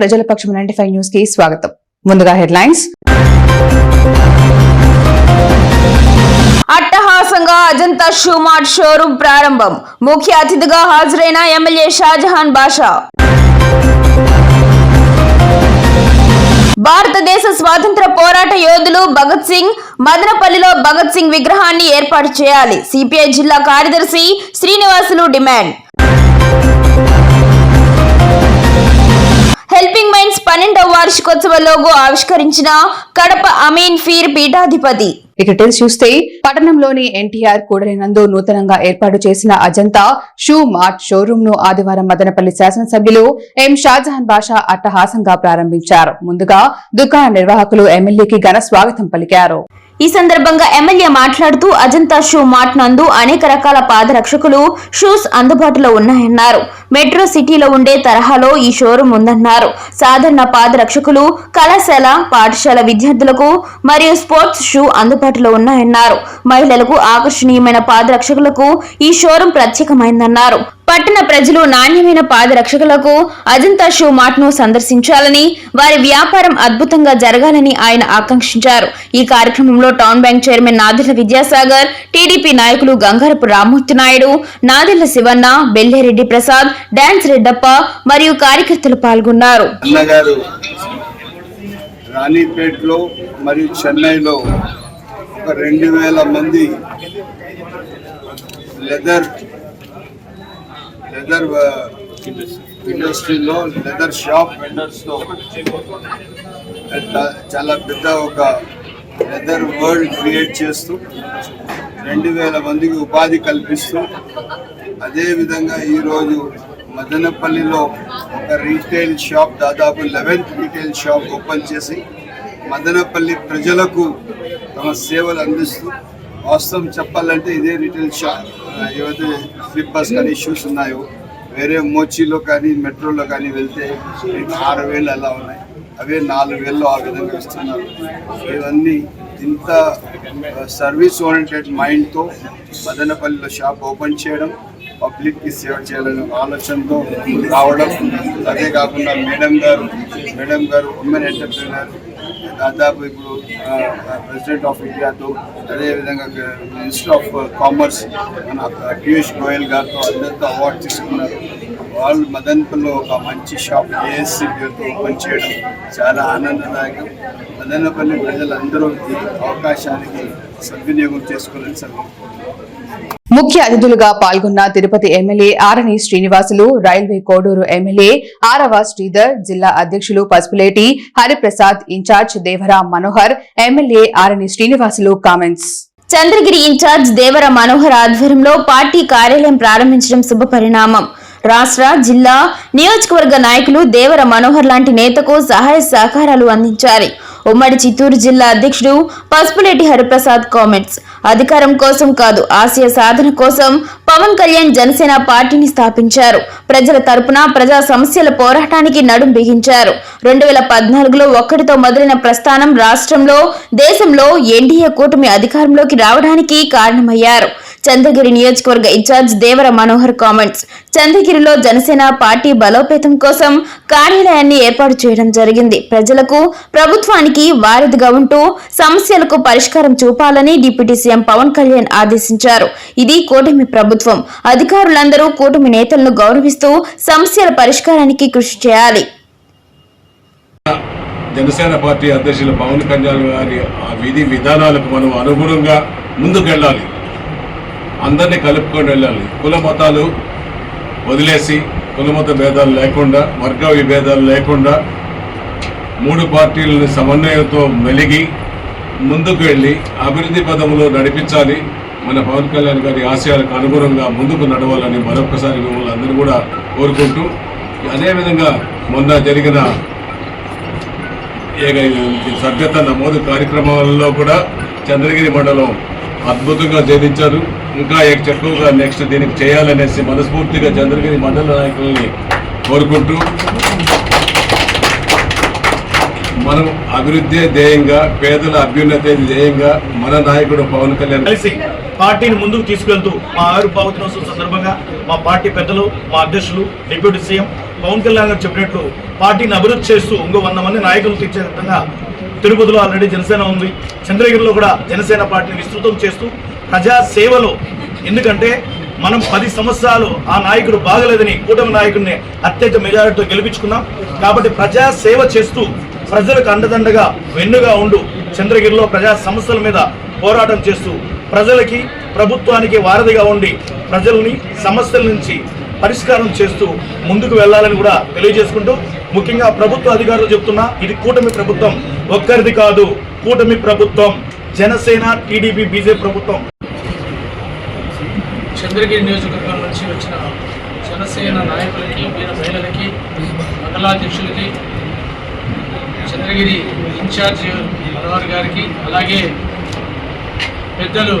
ప్రజల పక్షం ninety five న్యూస్కి స్వాగతం. ముందుగా హెడ్లైన్స్. అట్టహాసంగా అజంతా షూమార్ట్ షోరూం ప్రారంభం. ముఖ్య అతిథిగా హాజరైన ఎమ్మెల్యే షాజహాన్ బాషా. భారతదేశ స్వాతంత్ర పోరాట యోధులు భగత్ సింగ్ మదనపల్లిలో భగత్ సింగ్ విగ్రహాన్ని ఏర్పాటు చేయాలి. సిపిఐ జిల్లా కార్యదర్శి శ్రీనివాసులు డిమాండ్. హెల్పింగ్ మైండ్స్ పన్నెండవ వార్షికోత్సవ లోగో ఆవిష్కరించిన కడప అమీన్ ఫీర్ పీఠాధిపతి. ఇక చూస్తే పట్టణంలోని ఎన్టీఆర్ కూడలినందు నూతనంగా ఏర్పాటు చేసిన అజంతా షూ మార్ట్ షోరూమ్ను ఆదివారం మదనపల్లి శాసనసభ్యులు ఎం షాజహాన్ బాషా అట్టహాసంగా ప్రారంభించారు. ముందుగా దుకాణ నిర్వాహకులు ఎమ్మెల్యేకి ఘన స్వాగతం పలికారు. ఈ సందర్భంగా ఎమ్మెల్యే మాట్లాడుతూ అజంతా షూ మార్ట్ నందు అనేక రకాల పాదరక్షకులు షూస్ అందుబాటులో ఉన్నాయన్నారు. మెట్రో సిటీలో ఉండే తరహాలో ఈ షోరూం ఉందన్నారు. సాధారణ పాదరక్షకులు కళాశాల పాఠశాల విద్యార్థులకు మరియు స్పోర్ట్స్ షూ అందుబాటులో ఉన్నాయన్నారు. మహిళలకు ఆకర్షణీయమైన పాదరక్షకులకు ఈ షోరూం ప్రత్యేకమైందన్నారు. పట్టణ ప్రజలు నాణ్యమైన పాదరక్షకులకు అజంతా షూ మార్ట్ను సందర్శించాలని వారి వ్యాపారం అద్భుతంగా జరగాలని ఆయన ఆకాంక్షించారు. ఈ కార్యక్రమంలో town bank chairman Nadilla Vidyasagar TDP నాయకులు గంగారపు రామ్మూర్తి నాయుడు నాదిళ్ళ శివన్న బెల్లేరెడ్డి ప్రసాద్ డాన్స్ రెడ్డప్ప మరియు కార్యకర్తలు పాల్గొన్నారు. అన్నగారు రాణిపేటలో మరియు చెన్నైలో ఒక రెండు వేల మంది లెదర్ లెదర్ ఇండస్ట్రీలో లెదర్ షాప్ వెండర్స్తో చాలా పెద్ద ఒక లెదర్ వరల్డ్ క్రియేట్ చేస్తూ రెండు వేల మందికి ఉపాధి కల్పిస్తూ అదేవిధంగా ఈరోజు మదనపల్లిలో ఒక రీటైల్ షాప్ దాదాపు లెవెన్త్ రీటైల్ షాప్ ఓపెన్ చేసి మదనపల్లి ప్రజలకు తమ సేవలు అందిస్తూ వాస్తవం చెప్పాలంటే ఇదే రీటైల్ షాప్ ఏవైతే స్లిప్పర్స్ కానీ షూస్ ఉన్నాయో వేరే మోచీలో కానీ మెట్రోలో కానీ వెళ్తే ఆరు వేలు అలా ఉన్నాయి. అవే నాలుగు వేలు ఆ విధంగా ఇస్తున్నారు. ఇవన్నీ ఇంత సర్వీస్ ఓరియంటెడ్ మైండ్తో మదనపల్లిలో షాప్ ఓపెన్ చేయడం పబ్లిక్కి సేవ చేయాలనే ఆలోచనతో రావడం. అదే కాకుండా మేడం గారు మేడం గారు ఉమెన్ ఎంటర్ప్రీనర్ దాదాపు ఇప్పుడు ప్రెసిడెంట్ ఆఫ్ ఇండియాతో అదేవిధంగా మినిస్టర్ ఆఫ్ కామర్స్ మన పీయూష్ గోయల్ గారితో అందరితో అవార్డు తీసుకున్నారు. వాళ్ళు మదన్పల్లిలో ఒక మంచి షాప్ ఏఎస్సీ పేరుతో ఓపెన్ చేయడం చాలా ఆనందదాయకం. మదనపల్లి ప్రజలందరూ ఈ అవకాశానికి సద్వినియోగం చేసుకోవాలని సార్ ముఖ్య అతిథులుగా పాల్గొన్న Tirupati MLA Arani Srinivasulu railway Koduru MLA Arava Sridhar జిల్లా అధ్యక్షులు Pasupuleti Hariprasad incharge Devara Manohar MLA Arani Srinivasulu comments. Chandragiri incharge Devara Manohar ఆధ్వర్యంలో పార్టీ కార్యాలయం ప్రారంభించడం శుభ పరిణామం. రాష్ట్ర జిల్లా నియోజకవర్గ నాయకులు దేవర మనోహర్ లాంటి నేతకు సహాయ సహకారాలు అందించారు. ఉమ్మడి చిత్తూరు జిల్లా అధ్యక్షుడు పసుపులేటి హరిప్రసాద్ కామెంట్స్. అధికారం కోసం కాదు ఆశయ సాధన కోసం పవన్ కళ్యాణ్ జనసేన పార్టీని స్థాపించారు. ప్రజల తరపున ప్రజా సమస్యల పోరాటానికి నడుం బిగించారు. రెండు వేల పద్నాలుగులో ఒక్కటితో మొదలైన ప్రస్థానం రాష్ట్రంలో దేశంలో ఎన్డీఏ కూటమి అధికారంలోకి రావడానికి కారణమయ్యారు. చంద్రగిరి నియోజకవర్గ in charge Devara Manohar comments. చంద్రగిరిలో Janasena party బలోపేతం కోసం కార్యాలయాన్ని ఏర్పాటు చేయడం జరిగింది. ప్రజలకు ప్రభుత్వానికి వారధిగా ఉంటూ సమస్యలకు పరిష్కారం చూపాలని డిప్యూటీ సీఎం పవన్ కళ్యాణ్ ఆదేశించారు. ఇది కూటమి ప్రభుత్వం. అధికారులందరూ కూటమి నేతలను గౌరవిస్తూ సమస్యల పరిష్కారానికి కృషి చేయాలి. జనసేన పార్టీ అధ్యక్షులు పవన్ కళ్యాణ్ గారి విధి విధానాలకు మనం అనుగుణంగా ముందుకు వెళ్ళాలి అందరినీ కలుపుకొని వెళ్ళాలి. కుల మతాలు వదిలేసి కులమత భేదాలు లేకుండా వర్గ విభేదాలు లేకుండా మూడు పార్టీలను సమన్వయంతో మెలిగి ముందుకు వెళ్ళి అభివృద్ధి పదంలో నడిపించాలి. మన పవన్ కళ్యాణ్ గారి ఆశయాలకు అనుగుణంగా ముందుకు నడవాలని మరొకసారి మిమ్మల్ని అందరూ కూడా కోరుకుంటూ అదేవిధంగా మొన్న జరిగిన సభ్యత నమోదు కార్యక్రమాలలో కూడా చంద్రగిరి మండలం అద్భుతంగా ఛేదించారు ఇంకా ఎక్కువగా నెక్స్ట్ దీనికి చేయాలనేసి మనస్ఫూర్తిగా చంద్రగిరి మండల నాయకుల్ని కోరుకుంటూ మనం అభివృద్ధి ధ్యేయంగా పేదల అభ్యున్నతే ధ్యేయంగా మన నాయకుడు పవన్ కళ్యాణ్ కలిసి పార్టీని ముందుకు తీసుకెళ్తూ మా ఆరు దినోత్సవం సందర్భంగా మా పార్టీ పెద్దలు మా అధ్యక్షులు డిప్యూటీ సీఎం పవన్ కళ్యాణ్ గారు చెప్పినట్లు పార్టీని అభివృద్ధి చేస్తూ ఇంకో వంద మంది నాయకులు తీర్చే విధంగా తిరుపతిలో ఆల్రెడీ జనసేన ఉంది. చంద్రగిరిలో కూడా జనసేన పార్టీని విస్తృతం చేస్తూ ప్రజా సేవలో ఎందుకంటే మనం పది సంవత్సరాలు ఆ నాయకుడు బాగలేదని కూటమి నాయకుడిని అత్యధిక మెజారిటీతో గెలిపించుకున్నాం. కాబట్టి ప్రజా సేవ చేస్తూ ప్రజలకు అండదండగా వెన్నుగా ఉండు. చంద్రగిరిలో ప్రజా సమస్యల మీద పోరాటం చేస్తూ ప్రజలకి ప్రభుత్వానికి వారధిగా ఉండి ప్రజల్ని సమస్యల నుంచి పరిష్కారం చేస్తూ ముందుకు వెళ్ళాలని కూడా తెలియజేసుకుంటూ ముఖ్యంగా ప్రభుత్వ అధికారులు చెప్తున్నా ఇది కూటమి ప్రభుత్వం. ఒక్కరిది కాదు కూటమి ప్రభుత్వం. జనసేన టీడీపీ బీజేపీ ప్రభుత్వం. చంద్రగిరి నియోజకవర్గం నుంచి వచ్చిన జనసేన నాయకులకి వీర మహిళలకి మండలాధ్యక్షులకి చంద్రగిరి ఇన్ఛార్జ్ మనోహర్ గారికి అలాగే పెద్దలు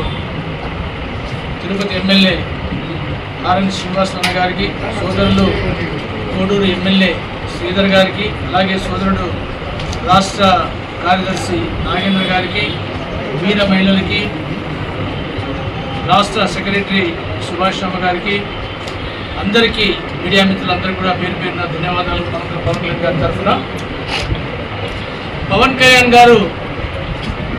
తిరుపతి ఎమ్మెల్యే ఆర్ఎన్ శ్రీనివాసరావు గారికి సోదరులు కోడూరు ఎమ్మెల్యే శ్రీధర్ గారికి అలాగే సోదరుడు రాష్ట్ర కార్యదర్శి నాగేంద్ర గారికి వీర మహిళలకి రాష్ట్ర సెక్రటరీ సుభాష్ రామ గారికి అందరికీ మీడియా మిత్రులందరికీ కూడా పేరు పేరున ధన్యవాదాలు. పవన్ కళ్యాణ్ గారి తరఫున పవన్ కళ్యాణ్ గారు.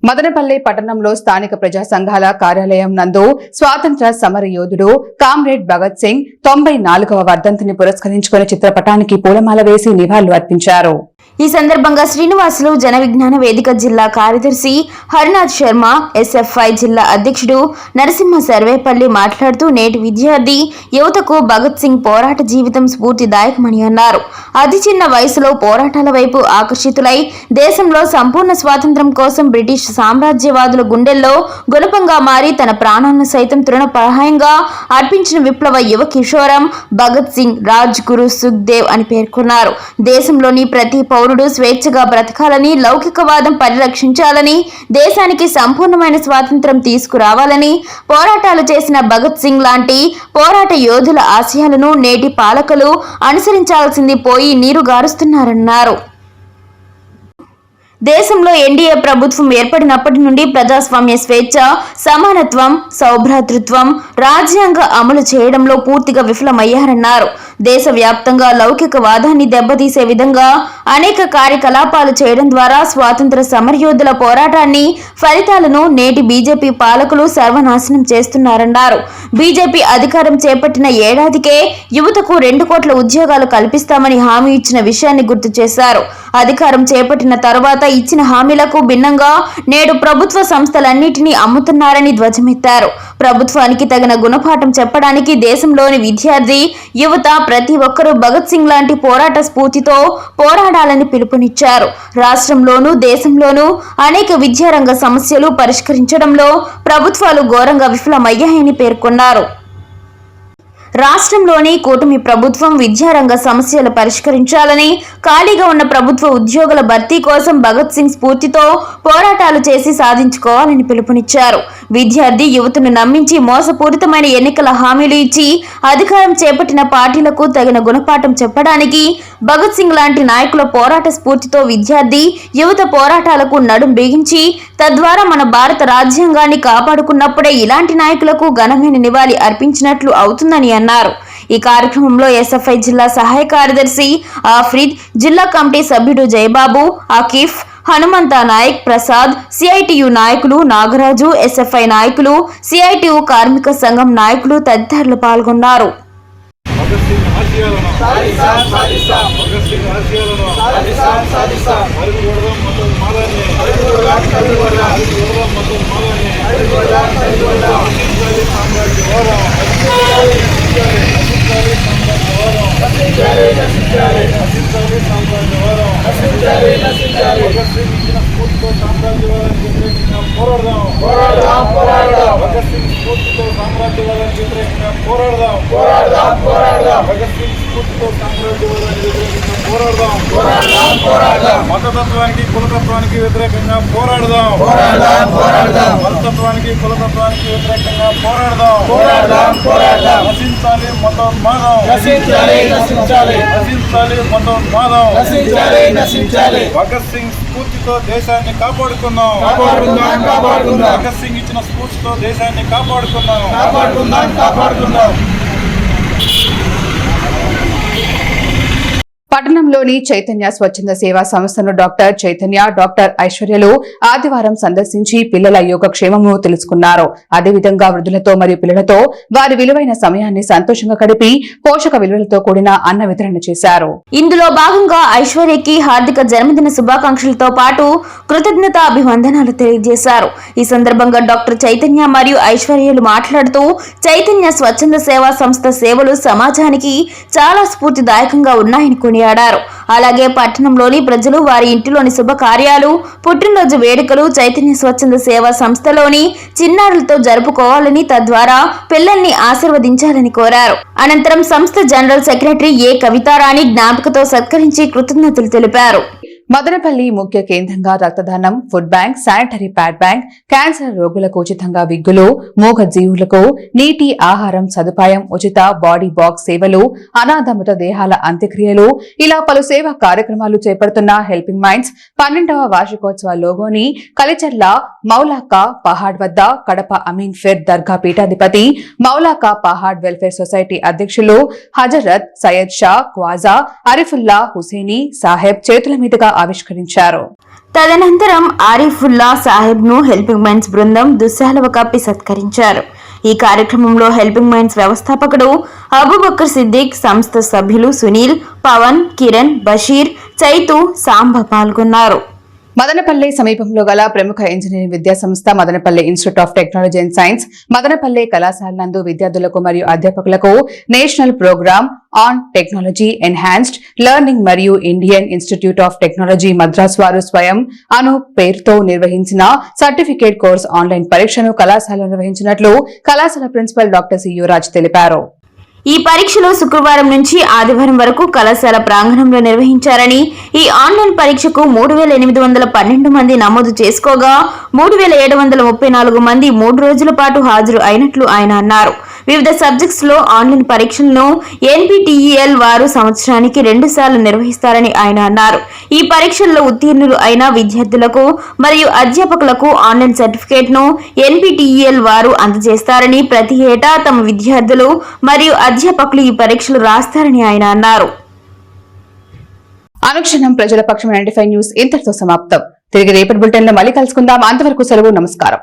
మదనపల్లి పట్టణంలో స్థానిక ప్రజా సంఘాల కార్యాలయం నందు స్వాతంత్ర సమర యోధుడు కామ్రేడ్ భగత్ సింగ్ తొంభై నాలుగవ వర్ధంతిని పురస్కరించుకుని చిత్రపటానికి పూలమాల వేసి నివాళులు అర్పించారు ఈ సందర్భంగా శ్రీనివాసులు జన విజ్ఞాన వేదిక జిల్లా కార్యదర్శి హరినాథ్ శర్మ ఎస్ఎఫ్ఐ జిల్లా అధ్యక్షుడు నరసింహ సర్వేపల్లి మాట్లాడుతూ నేటి విద్యార్థి యువతకు భగత్ సింగ్ పోరాట జీవితం స్ఫూర్తిదాయకమని అన్నారు. అతి చిన్న వయసులో పోరాటాల వైపు ఆకర్షితులై దేశంలో సంపూర్ణ స్వాతంత్ర్యం కోసం బ్రిటిష్ సామ్రాజ్యవాదుల గుండెల్లో గుణపంగా మారి తన ప్రాణాలను సైతం తృణప్రాయంగా అర్పించిన విప్లవ యువ కిషోరం భగత్ సింగ్ రాజ్ గురు సుఖ్దేవ్ అని పేర్కొన్నారు. దేశంలోని ప్రతి పౌరు పౌరుడు స్వేచ్ఛగా బ్రతకాలని లౌకికవాదం పరిరక్షించాలని దేశానికి సంపూర్ణమైన స్వాతంత్రం తీసుకురావాలని పోరాటాలు చేసిన భగత్ సింగ్ లాంటి పోరాట యోధుల ఆశయాలను నేటి పాలకులు అనుసరించాల్సింది పోయి నీరు గారుస్తున్నారన్నారు. దేశంలో ఎన్డీఏ ప్రభుత్వం ఏర్పడినప్పటి నుండి ప్రజాస్వామ్య స్వేచ్ఛ సమానత్వం సౌభ్రాతృత్వం రాజ్యాంగ అమలు చేయడంలో పూర్తిగా విఫలమయ్యారన్నారు. దేశవ్యాప్తంగా లౌకికవాదాన్ని దెబ్బతీసే విధంగా అనేక కార్యకలాపాలు చేయడం ద్వారా స్వాతంత్ర సమరయోధుల పోరాటాన్ని ఫలితాలను నేటి బీజేపీ పాలకులు సర్వనాశనం చేస్తున్నారన్నారు. బీజేపీ అధికారం చేపట్టిన ఏడాదికే యువతకు రెండు కోట్ల ఉద్యోగాలు కల్పిస్తామని హామీ ఇచ్చిన విషయాన్ని గుర్తు చేశారు. అధికారం చేపట్టిన తర్వాత ఇచ్చిన హామీలకు భిన్నంగా నేడు ప్రభుత్వ సంస్థలన్నింటినీ అమ్ముతున్నారని ధ్వజమెత్తారు. ప్రభుత్వానికి తగిన గుణపాఠం చెప్పడానికి దేశంలోని విద్యార్థి యువత ప్రతి ఒక్కరూ భగత్ సింగ్ లాంటి పోరాట స్ఫూర్తితో పోరాడాలని పిలుపునిచ్చారు. రాష్ట్రంలోనూ దేశంలోనూ అనేక విద్యారంగ సమస్యలు పరిష్కరించడంలో ప్రభుత్వాలు ఘోరంగా విఫలమయ్యాయని పేర్కొన్నారు. రాష్ట్రంలోని కూటమి ప్రభుత్వం విద్యారంగ సమస్యలు పరిష్కరించాలని ఖాళీగా ఉన్న ప్రభుత్వ ఉద్యోగుల భర్తీ కోసం భగత్ సింగ్ స్ఫూర్తితో పోరాటాలు చేసి సాధించుకోవాలని పిలుపునిచ్చారు. విద్యార్థి యువతను నమ్మించి మోసపూరితమైన ఎన్నికల హామీలు ఇచ్చి అధికారం చేపట్టిన పార్టీలకు తగిన గుణపాఠం చెప్పడానికి భగత్ సింగ్ లాంటి నాయకుల పోరాట స్ఫూర్తితో విద్యార్థి యువత పోరాటాలకు నడుం బిగించి తద్వారా మన భారత రాజ్యాంగాన్ని కాపాడుకున్నప్పుడే ఇలాంటి నాయకులకు ఘనమైన నివాళి అర్పించినట్లు అవుతుందని అన్నారు. ఈ కార్యక్రమంలో ఎస్ఎఫ్ఐ జిల్లా సహాయ కార్యదర్శి ఆఫ్రిద్ జిల్లా కమిటీ సభ్యుడు జయబాబు ఆకిఫ్ హనుమంత నాయక్ ప్రసాద్ సిఐటియు నాయకులు నాగరాజు ఎస్ఎఫ్ఐ నాయకులు సిఐటియు కార్మిక సంఘం నాయకులు తదితరులు పాల్గొన్నారు. భగత్ సింగ్ ఆశయాలను భగత్ సింగ్ ఆశయాలను అడుగుపడదాం మొత్తం మాలాన్ని అడుగుపడదాం మొత్తం మాలాన్ని రక్షించాలి సామ్రాజ్య హోరం రక్షించాలి సామ్రాజ్య హోరం రక్షించాలి సామ్రాజ్య హోరం భగత్ సింగ్ ఇచ్చిన స్ఫూర్తితో సామ్రాజ్యవాదానికి వ్యతిరేకంగా పోరాడదాం. పోరాడదాం పోరాడదాం. భగత్ సింగ్ స్ఫూర్తితో సామ్రాజ్యవాదానికి వ్యతిరేకంగా పోరాడదాం. పోరాడదాం పోరాడదాం. భగత్ సింగ్ స్ఫూర్తితో సామ్రాజ్యవాదానికి వ్యతిరేకంగా పోరాడదాం. పోరాడదాం పోరాడదాం. మతతత్వానికి కులతత్వానికి వ్యతిరేకంగా పోరాడదాం. పోరాడదాం పోరాడదాం. మతతత్వానికి కులతత్వానికి వ్యతిరేకంగా పోరాడదాం. పోరాడదాం పోరాడదాం. నశించాలి మతోన్మాదం నశించాలి నశించాలి. నశించాలి మతోన్మాదం నశించాలి నశించాలి. భగత్ సింగ్ స్ఫూర్తితో దేశాన్ని కాపాడుకుందాం. కాపాడుకుందాం కాపాడుకుందాం. భగత్ సింగ్ ఇచ్చిన స్ఫూర్తితో దేశాన్ని కాపాడుకుందాం. కాపాడుకుందాం కాపాడుకుందాం. పట్టణంలోని చైతన్య స్వచ్ఛంద సేవా సంస్థను డాక్టర్ చైతన్య డాక్టర్ ఐశ్వర్యలు ఆదివారం సందర్శించి పిల్లల యోగక్షేమము తెలుసుకున్నారు. అదేవిధంగా వృద్ధులతో మరియు పిల్లలతో వారి విలువైన సమయాన్ని సంతోషంగా గడిపి పోషక విలువలతో కూడిన అన్న వితరణ చేశారు. ఇందులో భాగంగా ఐశ్వర్యకి హార్దిక జన్మదిన శుభాకాంక్షలతో పాటు కృతజ్ఞత అభివందనాలు తెలియజేశారు. ఈ సందర్భంగా డాక్టర్ చైతన్య మరియు ఐశ్వర్యలు మాట్లాడుతూ చైతన్య స్వచ్ఛంద సేవా సంస్థ సేవలు సమాజానికి చాలా స్ఫూర్తిదాయకంగా ఉన్నాయని కొనియాడారు అలాగే పట్టణంలోని ప్రజలు వారి ఇంటిలోని శుభకార్యాలు పుట్టినరోజు వేడుకలు చైతన్య స్వచ్ఛంద సేవా సంస్థలోని చిన్నారులతో జరుపుకోవాలని తద్వారా పిల్లల్ని ఆశీర్వదించాలని కోరారు. అనంతరం సంస్థ జనరల్ సెక్రటరీ ఏ కవితారాణి జ్ఞాపకతో సత్కరించి కృతజ్ఞతలు తెలిపారు. మదనపల్లి ముఖ్య కేంద్రంగా రక్తదానం food bank sanitary pad bank cancer రోగులకు ఉచితంగా విగ్గులు మూగ జీవులకు నీటి ఆహారం సదుపాయం ఉచిత బాడీ బాక్స్ సేవలు అనాథ మృతదేహాల అంత్యక్రియలు ఇలా పలు సేవా కార్యక్రమాలు చేపడుతున్న హెల్పింగ్ మైండ్స్ పన్నెండవ వార్షికోత్సవ లోగోని కలిచర్ల మౌలాకా పహాడ్ వద్ద కడప అమీన్ ఫెర్ దర్గా పీఠాధిపతి మౌలాకా పహాడ్ వెల్ఫేర్ సొసైటీ అధ్యక్షులు హజరత్ సయ్యద్ షా క్వాజా అరిఫుల్లా హుసేని సాహెబ్ చేతుల మీదుగా ఆవిష్కరించారు. తదనంతరం ఆరిఫుల్లా సాహెబ్ను హెల్పింగ్ మైండ్స్ బృందం దుస్సాలవ కప్పి సత్కరించారు ఈ కార్యక్రమంలో హెల్పింగ్ మైండ్స్ వ్యవస్థాపకుడు అబుబక్కర్ సిద్దిక్ సంస్థ సభ్యులు సునీల్ పవన్ కిరణ్ బషీర్ చైతు సాంబ పాల్గొన్నారు. మదనపల్లె సమీపంలో గల ప్రముఖ ఇంజనీరింగ్ విద్యా సంస్థ Madanapalle institute of technology and science Madanapalle కళాశాల నందు విద్యార్థులకు మరియు అధ్యాపకులకు national programme on technology enhanced learning మరియు Indian institute of technology Madras వారు స్వయం అను పేరుతో నిర్వహించిన సర్టిఫికేట్ కోర్స్ ఆన్లైన్ పరీక్షను కళాశాల నిర్వహించినట్లు కళాశాల ప్రిన్సిపల్ డాక్టర్ సి యువరాజ్ తెలిపారు. ఈ పరీక్షలు శుక్రవారం నుంచి ఆదివారం వరకు కళాశాల ప్రాంగణంలో నిర్వహించారని ఈ ఆన్లైన్ పరీక్షకు మూడు వేల ఎనిమిది వందల పన్నెండు మంది నమోదు చేసుకోగా మూడు వేల ఏడు వందల ముప్పై నాలుగు మంది మూడు రోజుల పాటు హాజరు అయినట్లు ఆయన అన్నారు. వివిధ సబ్జెక్ట్స్లో ఆన్లైన్ పరీక్షలను ఎన్పిటిఈఎల్ వారు సంవత్సరానికి రెండు సార్లు నిర్వహిస్తారని ఆయన అన్నారు. ఈ పరీక్షల్లో ఉత్తీర్ణులు అయిన విద్యార్థులకు మరియు అధ్యాపకులకు ఆన్లైన్ సర్టిఫికేట్ను ఎన్పిటిఈఎల్ వారు అందజేస్తారని ప్రతి ఏటా తమ విద్యార్థులు మరియు అధ్యాపకులు ఈ పరీక్షలు రాస్తారని ఆయన అన్నారు. అనుక్షణం ప్రజల పక్షం నైన్టీ న్యూస్ ఇంతటితో సమాప్తం. తిరిగి రేపటి బులెటిన్లో మళ్ళీ కలుసుకుందాం. అంతవరకు సెలవు నమస్కారం.